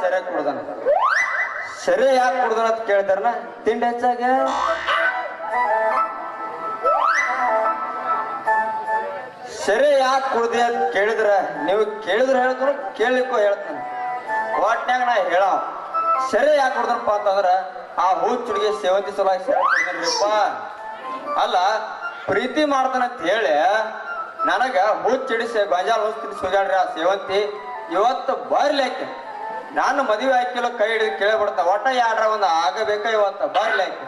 ಸೆರೆ ಕುಡ್ದನ. ಸೆರೆ ಯಾಕೆ ಕುಡ್ದನ ಅಂತ ಕೇಳ್ತಾರನ? ತಿಂಡಿ ಹೆಚ್ಚಾಗ? ಸೆರೆ, ಯಾಕೆ ಕುಡ್ದಿ ಅಂತ ಕೇಳಿದ್ರೆ, ನೀವು ಕೇಳಿದ್ರೆ ಹೇಳಿದ್ರು ಕೇಳಲಿಕ್ಕೂ ಹೇಳ್ತೀನಿ. ಒಟ್ನ್ಯಾಗ ನಾ ಹೇಳ ಸೆರೆ, ಯಾಕೆ ಕುಡ್ದನಪ್ಪ ಅಂತಂದ್ರೆ, ಆ ಹೂ ಚುಡಿಗೆ ಸೇವಂತಿ ಸಲುವಾಗಿ ಸೆರೆಪ್ಪ ಅಲ್ಲ, ಪ್ರೀತಿ ಮಾಡ್ತಾನಂತ ಹೇಳಿ, ನನಗ ಹೂ ಚಿಡಿಸಿ ಗೊಂಜಾಳ ಹೊಸ್ತೀನಿ ಸುಜಾಡ್ರಿ ಆ ಸೇವಂತಿ. ಇವತ್ತು ಬರ್ಲಿಕ್ಕೆ ನಾನು ಮದುವೆ ಹಾಕಿಲ್ಲ ಕೈ ಹಿಡಿದು ಕೇಳಿಬಿಡ್ತ, ಒಟ್ಟ ಯಾರ ಒಂದು ಆಗಬೇಕ ಇವತ್ತು ಬರ್ಲಿಕ್ಕೆ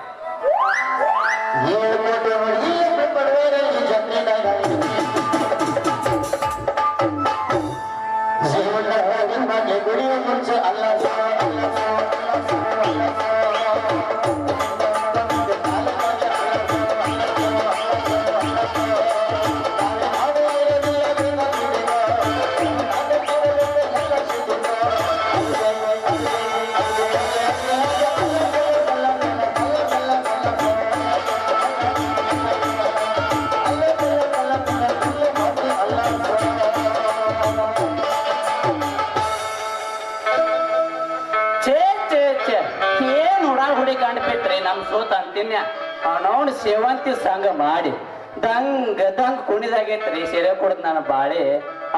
ಸೋತ ಅವನವನು ಸೇವಂತಿ ಸಂಘ ಮಾಡಿ ದಂಗ ದಂಗ್ ಕುಣಿದಾಗೈತ್ರಿ ಸೆರೆ ಕುಡ್ದು ನಾನು ಬಾಳಿ.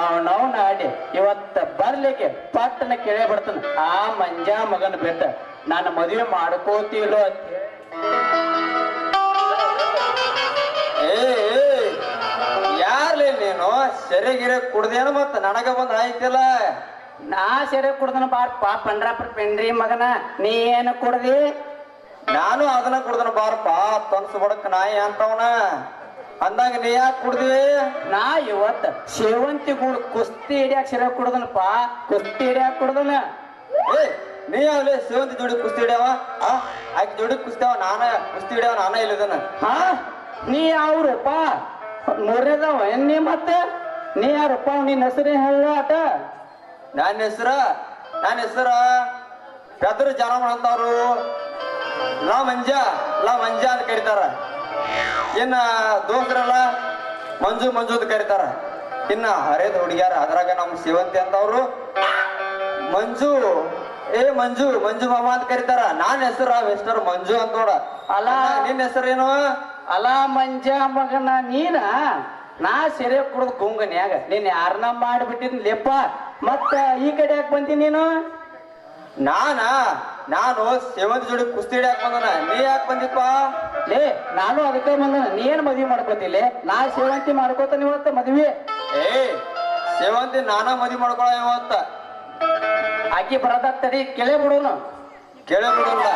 ಅವನವನ ಆಡಿ ಇವತ್ತ ಬರ್ಲಿಕ್ಕೆ ಪಟ್ಟನ ಕೇಳೇ ಬಿಡ್ತಾನ ಆ ಮಂಜ ಮಗನ ಬಿಟ್ಟ ನಾನು ಮದುವೆ ಮಾಡ್ಕೋತಿಲ್ಲೋ ಅಂತ ಯಾರ್ಲಿ ನೀನು? ಸೆರೆಗಿರೆ ಕುಡ್ದೇನು ಮತ್ತ ನನಗ ಬಂದ್ ಆಯ್ತಿಲ್ಲ? ನಾ ಸೇರೆ ಕುಡ್ದನ ಪಾಪ ಪಂಡ್ರಾಪುರ ಪೆಂಡ್ರಿ ಮಗನ, ನೀ ಏನು ಕುಡ್ದಿ? ನಾನು ಅದನ್ನ ಕುಡ್ದನ ಬಾರಪ್ಪ ತನ್ಸು ಬಡಕ್ ನಾಯಿ ಅಂತವನ. ಅಂದಾಗ ನೀ ಯಾಕೆ ಕುಡ್ದಿ? ನಾ ಇವತ್ತ ಸೇವಂತಿ ಗುಣ ಕುಸ್ತಿ ಹಿಡಿಯಾಕ ಶಿರ ಕುಡ್ದನಪ್ಪ. ಕುಸ್ತಿ ಹಿಡಿಯಾಕ ಕುಡ್ದನ. ಏ ನೀ ಆಗ್ಲಿ ಸೇವಂತಿ ಜೋಡಿ ಕುಸ್ತಿ ಹಿಡ್ಯಾವ? ಆ ಆಕೆ ಜೋಡಿ ಕುಸ್ತಿಯಾವ ನಾನ ಕುಸ್ತಿ ಹಿಡ್ಯಾವ ನಾನ ಇಲ್ಲದನ ಹಾ ನೀ ಯಾವ್ರಪ್ಪ? ಮೂರನೇದವ ಏನ್ ನೀ ಮತ್ತೆ? ನೀ ಯಾರಪ್ಪ? ನಿನ್ನ ಹೆಸರೇ ಹೇಳ ಆಟ? ನನ್ನ ಹೆಸರ ನನ್ನ ಹೆಸರ ಪೆದ್ರ ಜನ ಅಂತವ್ರು ಲಾ ಮಂಜ ಲಾ ಮಂಜಾ ಅಂತ ಕರೀತಾರ. ಇನ್ನ ದೋಸ್ತರಲ್ಲ ಮಂಜು ಮಂಜು ಅಂತ ಕರೀತಾರ. ಇನ್ನ ಹರೇದ ಹುಡುಗ್ಯಾರ ಅದ್ರಾಗ ನಮ್ ಸೇವಂತಿ ಅಂತವ್ರು. ಮಂಜು ಏ ಮಂಜು ಮಂಜು ಮಾಮ ಅಂತ ಕರೀತಾರ. ನಾನ್ ಹೆಸರ ವೆಸ್ಟರ್ ಮಂಜು ಅಂತ ನೋಡ. ಅಲ್ಲ. ನಿನ್ನ ಹೆಸರೇನು ಅಲ ಮಂಜ ಮಗನ ನೀನ? ನಾ ಸೆರೆ ಕುಡ್ದು ಗುಂಗನ್ಯಾಗ ನೀನ್ ಯಾರನ್ನ ಮಾಡಿಬಿಟ್ಟಿದ್ ಲೆಪ್ಪ? ಮತ್ತ ಈ ಕಡೆ ಯಾಕೆ ಬಂದಿ ನೀನು? ನಾನ? ನಾನು ಸೇವಂತಿ ಜೋಡಿ ಕುಸ್ತಿ ಹಿಡಿಯಾಕ ಬಂದನ. ನೀ ಯಾಕೆ ಬಂದಿಪ್ಪ? ಲೇ ನಾನು ಅದಕ್ಕೆ ಬಂದನ. ನೀ ಏನ್ ಮದ್ವಿ ಮಾಡ್ಕೋತಿಲ್ಲ ನಾ ಸೇವಂತಿ ಮಾಡ್ಕೋತಾನ ಇವತ್ತ ಮದ್ವಿ. ಏ ಸೇವಂತಿ ನಾನ ಮದ್ವಿ ಮಾಡ್ಕೊಳ ಇವತ್ತ. ಆಕಿ ಬರದ ತಡಿ ಕೆಳೆ ಬಿಡೋನು. ಕೆಳೆ ಬಿಡಲ್ಲ.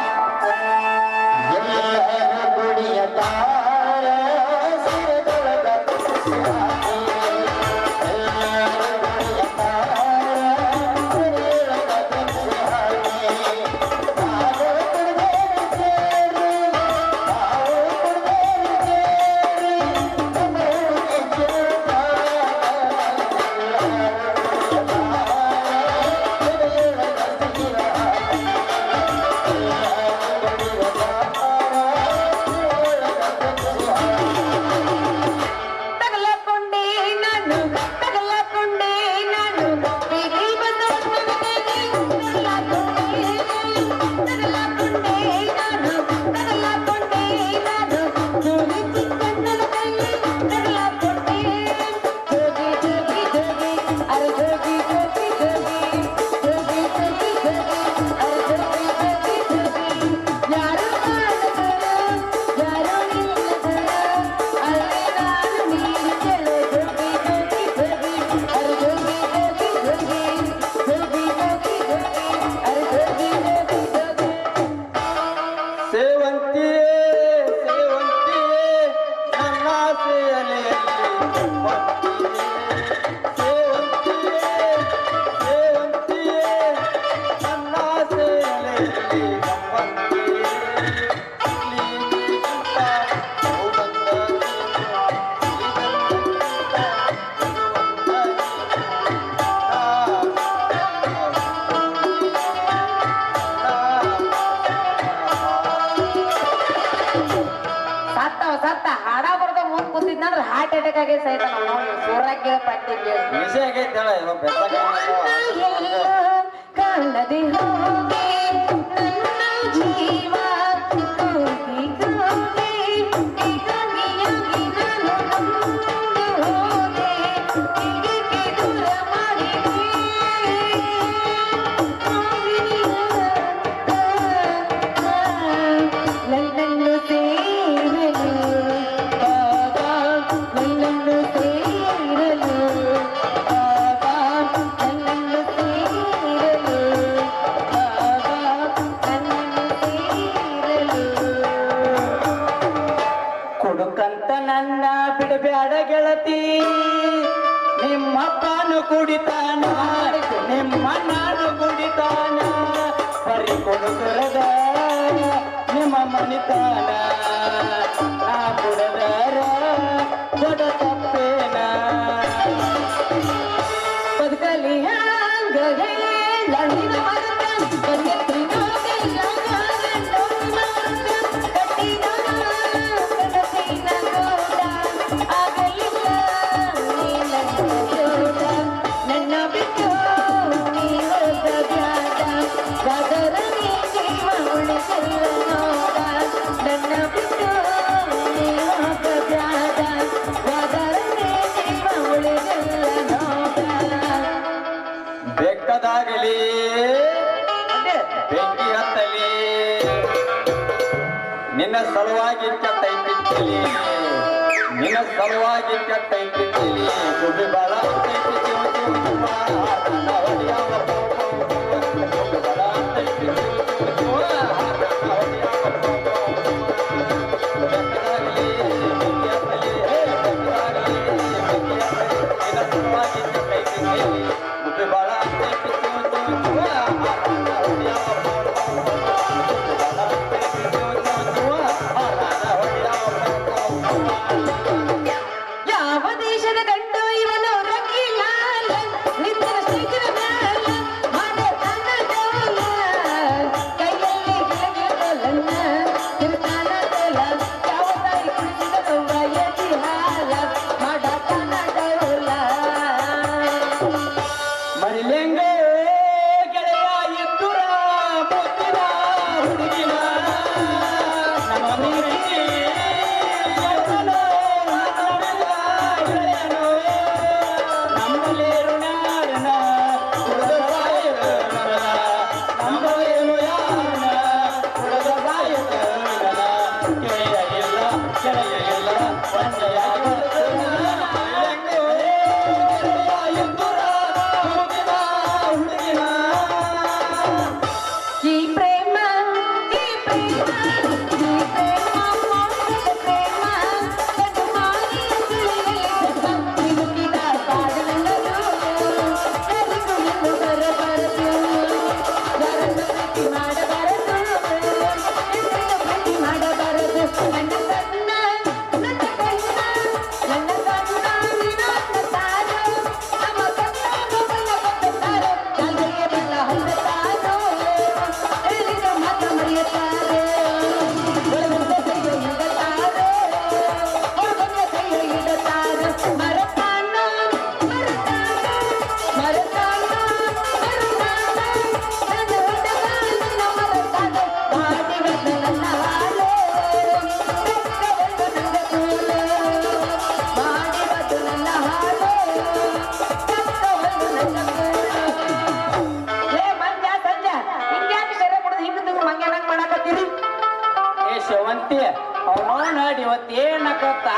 ಹಾರ್ಟ್ ಅಟ್ಯಾಕ್ ಆಗೈತೆ ಸಹಿತ ನಾವು ಕೇಳ. ಜೀವ Kalyan gade, lahina mardan, kalyan. ಬೆಟ್ಟದಾಗಲಿ ಬೆಂಕಿ ಹತ್ತಲಿ ನಿನ್ನ ಸಲುವಾಗಿ ಕೆಟ್ಟೈತಿಲಿ ನಿನ್ನ ಸಲುವಾಗಿ ಕೆಟ್ಟೈತಿಲಿ ಗುಬ್ಬಿ ಬಾಳ ಬಾಳ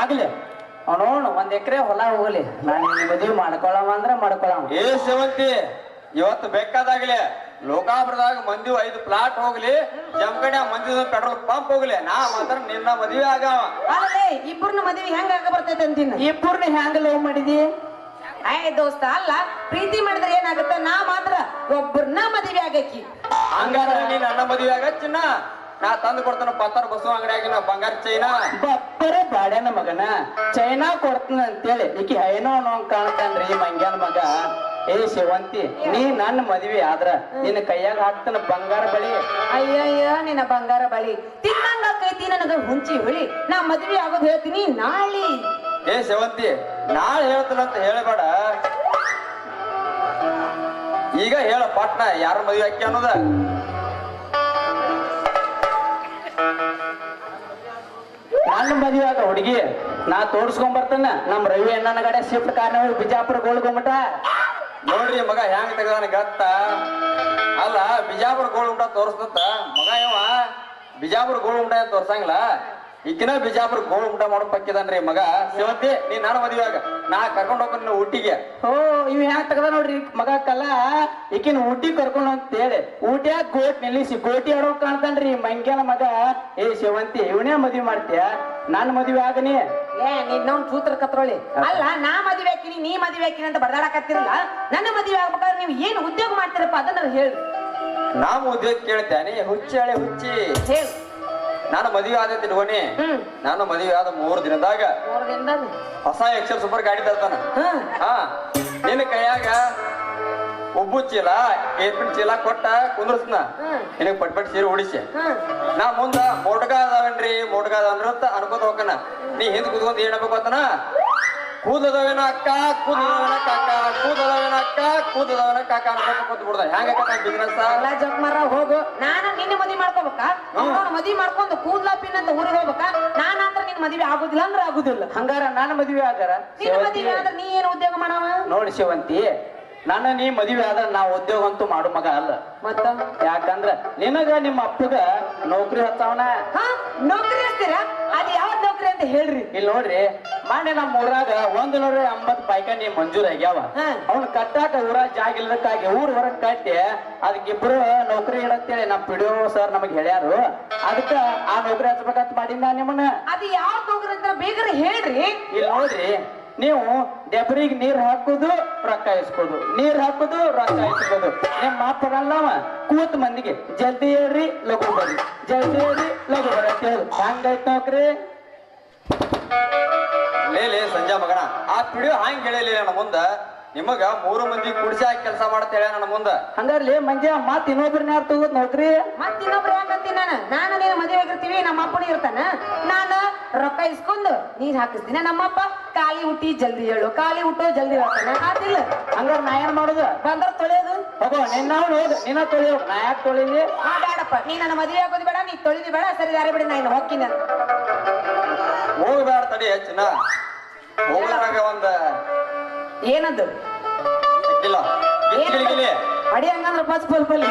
ಆಗ್ಲಿ. ನೋಡು ಒಂದ್ ಎಕರೆ ಹೊಲ ಹೋಗ್ಲಿ. ನಾನು ಮದುವೆ ಮಾಡ್ಕೊಳವ ಅಂದ್ರೆ ಮಾಡ್ಕೊಳವ. ಏ ಸೇವಂತಿ ಇವತ್ತು ಬೇಕಾದಾಗ್ಲಿ ಲೋಕಾಪುರದಾಗ ಮಂದಿ ಐದು ಪ್ಲಾಟ್ ಹೋಗ್ಲಿ ಜಮಕಡೆ ಮಂದಿ ಪೆಟ್ರೋಲ್ ಪಂಪ್ ಹೋಗ್ಲಿ. ನಾ ಮಾತ್ರ ನಿನ್ನ ಮದುವೆ ಆಗವ ಅಲ್ಲೇ ಇಬ್ಬರನ್ನ ಮದುವೆ ಹೆಂಗ ಆಗ ಬರ್ತೈತೆ ಅಂತೀನಿ ಇಬ್ಬರನ್ನ ಹೆಂಗ ಲವ್ ಮಾಡಿದಿ? ಆಯ್ ದೋಸ್ತ ಅಲ್ಲ ಪ್ರೀತಿ ಮಾಡಿದ್ರೆ ಏನಾಗುತ್ತೆ? ನಾ ಮಾತ್ರ ಒಬ್ಬರನ್ನ ಮದುವೆ ಆಗಕ್ಕಿ. ಹಂಗಾದ್ರೆ ನೀನ್ ನನ್ನ ಆಗ ಚಿನ್ನ ನಾ ತಂದು ಕೊಡ್ತಾನ ಪತ್ತಾರ ಬಸವ ಅಂಗಡಿಯಾಗಿನ ಬಂಗಾರ ಚೈನಾ. ಬಪ್ಪರೆ ಬಾಡ್ಯಾನ ಮಗನ. ಚೈನಾ ಕೊಡ್ತೀನಿ ಅಂತೇಳಿ. ಈಕಿ ಹೈನೋ ಅನ್ನೋ ಕಾಣ್ತಾನ್ರಿ ಮಂಗ್ಯಾನ ಮಗ. ಏ ಶಿವಂತಿ ನೀ ನನ್ನ ಮದ್ವಿ ಆದ್ರ ನಿನ್ನ ಕೈಯಾಗ ಹಾಕ್ತಾನ ಬಂಗಾರ ಬಳಿ. ಅಯ್ಯಯ್ಯ ನಿನ್ನ ಬಂಗಾರ ಬಳಿ. ತಿನ್ನಂಗ ಕೈತಿ ನನಗ ಹುಂಚಿ ಹುಳಿ. ನಾ ಮದ್ವಿ ಆಗೋದು ಹೇಳ್ತೀನಿ ನಾಳಿ. ಏ ಶಿವಂತಿ ನಾಳೆ ಹೇಳ್ತಾನ ಅಂತ ಹೇಳಬೇಡ. ಈಗ ಹೇಳ ಪಟ್ನ ಯಾರ ಮದ್ವೆ ಹಾಕಿ ಅನ್ನೋದ? ನನ್ನ ಮದ್ವೆ ಆಗ ಹುಡುಗಿ, ನಾ ತೋರ್ಸ್ಕೊಂಡ್ ಬರ್ತೇನ ನಮ್ ರವಿ ಅಣ್ಣನ ಕಡೆ ಶಿಫ್ಟ್ ಕಾರ್ನ ಬಿಜಾಪುರ ಗೋಳ್ಗೊಂಬಿಟ ನೋಡ್ರಿ ಮಗ ಹೆಂಗ್ ತೆಗದಾನ ಗತ್ತ? ಅಲ್ಲ, ಬಿಜಾಪುರ ಗೋಳು ತೋರಿಸ್ತ ಮಗ ಇವ ಬಿಜಾಪುರ ಗೋಳು ಊಟ ತೋರ್ಸಂಗಿಲ್ಲ? ಈಕಿನ ಬಿಜಾಪುರ ಗೋಳು ಊಟ ಮಾಡೋ ಪಕ್ಕಿದಾನ್ರಿ ಮಗ. ಸೇವಂತಿ ನೀನ್ ನಾನು ಮದುವೆಯಾಗ ನಾ ಕರ್ಕೊಂಡು ಹೋಗ್ತೀನಿ ಊಟಿಗೆ. ಓ ಇವ್ ಹ್ಯಾಂಗ ತಗದ ನೋಡ್ರಿ ಮಗ ಕಲ್ಲ? ಈಕಿನ ಊಟಿ ಕರ್ಕೊಂಡು ಅಂತೇಳಿ ಊಟ್ಯಾಗ ಗೋಟ್ ನಿಲ್ಲಿಸಿ? ಗೋಟಿ ಆಡೋ ಕಾಣ್ತಾನ್ರಿ ಮಂಗ್ಯಾಲ ಮಗ. ಏ ಸೇವಂತಿ ಇವನೇ ಮದ್ವಿ ಮಾಡ್ತೀಯ? ನನ್ನ ಮದುವೆ ಆಗನಿ. ಏ ನಿನ್ನವ್ನ್ ಸೂತ್ರ ಕತ್ರೋಳಿ. ಅಲ್ಲ ನಾ ಮದುವೆ ಹಾಕಿನಿ ನೀ ಮದುವೆ ಹಾಕಿನಿ ಅಂತ ಬಡದಾಡಕತ್ತಿರಲ್ಲ? ನನ್ನ ಮದುವೆ ಆಗ್ಬೇಕಾದ್ರೆ ನೀವು ಏನು ಉದ್ಯೋಗ ಮಾಡ್ತೀರಪ್ಪ ಅದನ್ನ ಹೇಳಿ ನಾವು ಉದ್ಯೋಗ ಕೇಳ್ತೇನೆ. ಹುಚ್ಚಿ ಹಳೆ ಹುಚ್ಚಿ. ಹೇಳಿ. ನಾನು ಮದುವೆ ಆದೈತಿ ಇಟ್ಕೊನಿ ನಾನು ಮದುವೆ ಆದ ಮೂರು ದಿನದಾಗ ಹೊಸ ಎಕ್ಸೆಲ್ ಸೂಪರ್ ಗಾಡಿ ತರ್ತಾನ. ಹಾ. ನಿನ್ನ ಕೈಯಾಗ ಉಬ್ಬು ಚೀಲ ಏರ್ಪಿನ್ ಚೀಲ ಕೊಟ್ಟ ಕುಂದ್ರಸ್ನ. ನಿನಗೆ ಪಟ್ ಪಟ್ ಸೀರೆ ಉಡಿಸಿ. ನಾ ಮುಂದ ಮೋಟಗ ಅದಾವೇನ್ರಿ? ಮೋಟಗ ಅದಾವನ್ರಿ ಅಂತ ಅನ್ಕೋತ ಹೋಗಣ ನೀ ಹಿಂದ್ ಕುತ್ಕೊಂಡ್ ಏನ್ ಹೇಳ್ಬೇಕು ಅಂತನ ಕೂದಲದವೇನ ಅಕ್ಕ ಕೂದಲವನ ಕಾಕ ಕೂದಲದವನ ಅಕ್ಕ ಕೂದಲದವನ ಕಾಕ ಅನ್ಕೋತ ಕೂತ್ ಬಿಡ್ದ ಹೆಂಗ ಬಿಸ್ನೆಸ್ ಎಲ್ಲ ಜಗ್ಮರ ಹೋಗು. ನಾನು ನಿನ್ನ ಮದಿ ಮಾಡ್ಕೋಬೇಕಾ? ಮದಿ ಮಾಡ್ಕೊಂಡು ಕೂದಲ ಪಿನ್ ಅಂತ ಊರಿಗೆ ಹೋಗ್ಬೇಕಾ? ನಾನು ಅಂದ್ರೆ ನಿನ್ ಮದ್ವಿ ಆಗುದಿಲ್ಲ ಅಂದ್ರೆ ಆಗುದಿಲ್ಲ. ಹಂಗಾರ ನಾನು ಮದುವೆ ಆಗಾರ ನಿನ್ನ ಮದ್ವಿ ಆದ್ರೆ ನೀ ಏನು ಉದ್ಯೋಗ ಮಾಡವ? ನೋಡಿ ಶಿವಂತಿ ನನ್ನ ನೀ ಮದ್ವಿ ಆದ್ರೆ ನಾ ಉದ್ಯೋಗ ಅಂತೂ ಮಾಡು ಮಗ ಅಲ್ಲ. ಮತ್ತ? ಯಾಕಂದ್ರ ನಿನಗ ನಿಮ್ಮ ಅಪ್ಪಗ ನೌಕರಿ ಹತ್ತವನ ಹಾ? ನೌಕರಿ ಹಚ್ತೀರಾ? ಅದು ಯಾವ ನೌಕರಿ ಅಂತ ಹೇಳ್ರಿ. ಇಲ್ಲಿ ನೋಡ್ರಿ ಮೊನ್ನೆ ನಮ್ಮ ಊರಾಗ ಒಂದ್ ನೂರ ಎಂಬತ್ ಪೈಕಾನಿ ಮಂಜೂರ್ ಆಗ್ಯಾವ. ಹಾ. ಅವ್ನ ಕಟ್ಟಾಕ ಊರ ಜಾಗ ಇಲ್ಲದಕ್ಕಾಗಿ ಊರ್ ಹೊರಗ್ ಕಟ್ಟಿ ಅದಕ್ಕಿಬ್ರು ನೌಕರಿ ಇಡತ್ತೇಳಿ ನಮ್ ಪಿಡಿಒ ಸರ್ ನಮಗ್ ಹೇಳ್ಯಾರು. ಅದಕ್ಕ ಆ ನೌಕರಿ ಹಚ್ಬೇಕಂತ ನಾ ನಿಮ್ಮನ್ನ? ಅದು ಯಾವ ನೌಕರಿ ಅಂತ ಬೇಗರ ಹೇಳ್ರಿ. ಇಲ್ಲಿ ನೋಡ್ರಿ ನೀವು ಡೆಬ್ರಿಗ್ ನೀರ್ ಹಾಕೋದು ರೊಕ್ಕ ಇಸ್ಕೋದು. ನೀರ್ ಹಾಕೋದು ರೊಕ್ಕ ಇಸ್ಕೋದು. ನಿಮ್ ಮಾತಾಡಲ್ಲ ಕೂತ್ ಮಂದಿಗೆ ಜಲ್ದಿ ಹೇಳ್ರಿ ಲಘು ಬರ್ರಿ. ಜಲ್ದಿ ಹೇಳ್ರಿ ಲಘು ಬರ್ರಿ ಅಂತ ಹೇಳಿ. ಹಂಗೈತ್ ನೌಕರಿ. ಲೇ ಲೇ ಸಂಜಾ ಮಗನ ಆ ಪಿಡಿಯೋ ಹಂಗ್ ಹೇಳಿಲ್ಲ ನನ್ನ ಮುಂದ? ನಿಮಗ ಮೂರು ಮಂದಿ ಕುಡಿಸಿ ಹಾಕಿ ಕೆಲಸ ಮಾಡತ್ತ ಹೇಳ ನನ್ನ ಮುಂದ. ಹಂಗಾರ್ಲಿ ಮಂಜ ಮತ್ ಇನ್ನೊಬ್ರನ್ನ ಯಾರು ತಗೋದ್ ನೋಡ್ರಿ? ಮತ್ ಇನ್ನೊಬ್ರು ಯಾಕಂತೀನಿ ನಾನು? ನಾನು ನೀನು ಮದುವೆ ಆಗಿರ್ತೀವಿ ನಮ್ಮ ಅಪ್ಪನ ಇರ್ತಾನ? ನಾನು ರೊಕ್ಕ ಇಸ್ಕೊಂಡು ನೀರ್ ಹಾಕಿಸ್ತೀನಿ. ನಮ್ಮಪ್ಪ ಕಾಲಿ ಹುಟ್ಟಿ ಜಲ್ದಿ ಹೇಳು ಕಾಲಿ ಹುಟ್ಟೋ ಜಲ್ದಿ ಹೇಳ್ತಾನೆ. ಆತಿಲ್ಲ. ಹಂಗಾರ ನಾ ಏನ್ ಮಾಡುದು? ಬಂದ್ರ ತೊಳೆಯೋದು? ಹೋಗೋ ನಿನ್ನ ಹೋದ ನಿನ್ನ ತೊಳೆಯೋ ನಾ ಯಾಕೆ ತೊಳಿಲಿ? ಆ ಬೇಡಪ್ಪ ನೀ ನನ್ನ ಮದುವೆ ಆಗೋದು ಬೇಡ ನೀ ತೊಳಿದಿ ಬೇಡ ಸರಿ ದಾರಿ ಬಿಡಿ ನಾ ನಾನು ಹೋಗ್ತೀನಿ ಅಂತ. ಹೋಗ್ಬೇಡ ತಡಿ ಹೆಚ್ಚಿನ ಹೋಗೋದ್ರಾಗ ಒಂದ. ಏನದು? ಇಲ್ಲ ಅಡಿ ಹಂಗಂದ್ರ ಪಚ್ ಪಲ್ ಪಲ್